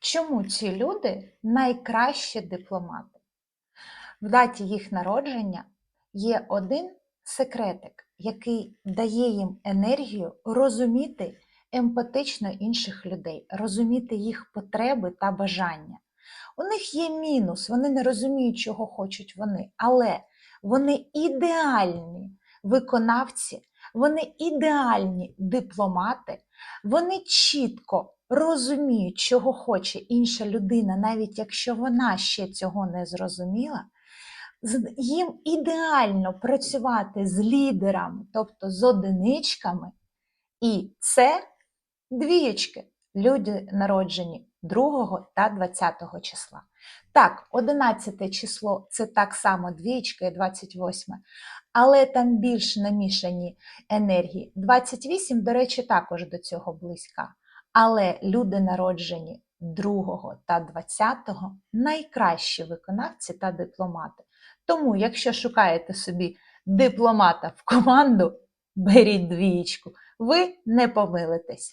Чому ці люди найкращі дипломати? В даті їх народження є один секретик, який дає їм енергію розуміти емпатично інших людей, розуміти їх потреби та бажання. У них є мінус, вони не розуміють, чого хочуть вони, але вони ідеальні виконавці, вони ідеальні дипломати, вони чітко розуміють, чого хоче інша людина, навіть якщо вона ще цього не зрозуміла. Їм ідеально працювати з лідерами, тобто з одиничками, і це двієчки, люди народжені 2 та 20 числа. Так, 11 число це так само двієчка і 28, але там більш намішані енергії. 28, до речі, також до цього близька. Але люди народжені 2 та 20 найкращі виконавці та дипломати. Тому, якщо шукаєте собі дипломата в команду, беріть двієчку, ви не помилитесь.